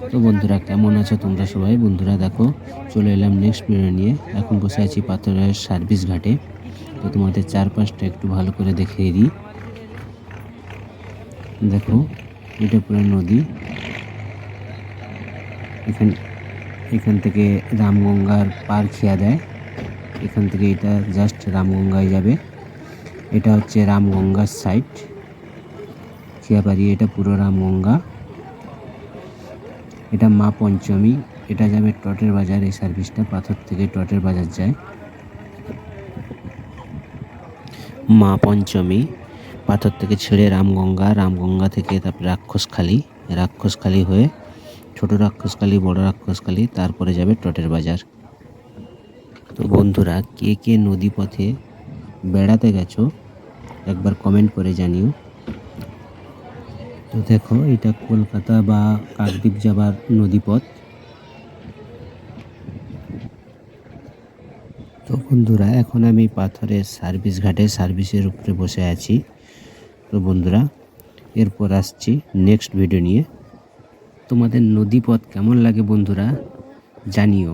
তো বন্ধুরা, কেমন আছো তোমরা সবাই? বন্ধুরা, দেখো, চলে এলাম নেক্সট ভিডিও নিয়ে। এখন বসে আছি পাথরের সার্ভিস ঘাটে। তো তোমাদের চারপাশটা একটু ভালো করে দেখিয়ে দিই। দেখো, এটা পুরো নদী। এখান এখান থেকে রামগঙ্গার পার খেয়া দেয়। এখান থেকে এটা জাস্ট রামগঙ্গায় যাবে। এটা হচ্ছে রামগঙ্গার সাইড খেয়াপাড়ি এটা পুরো রামগঙ্গা। এটা মা পঞ্চমী, এটা যাবে টটের বাজার, এই সার্ভিসটা পাথর থেকে টটের বাজার যায়। মা পঞ্চমী, পাথর থেকে ছেড়ে রামগঙ্গা রামগঙ্গা থেকে তারপরে রাক্ষসখালি রাক্ষসখালি হয়ে ছোট রাক্ষসখালি, বড় রাক্ষসখালি, তারপরে যাবে টটের বাজার। তো বন্ধুরা, কে কে নদী পথে বেড়াতে গেছো, একবার কমেন্ট করে জানিও। তো দেখো, এটা কলকাতা বা কাকদ্বীপ যাবার নদীপথ। তো বন্ধুরা, এখন আমি পাথরের সার্ভিস ঘাটে সার্ভিসের উপরে বসে আছি। তো বন্ধুরা, এরপর আসছি নেক্সট ভিডিও নিয়ে। তোমাদের নদীপথ কেমন লাগে বন্ধুরা, জানিও।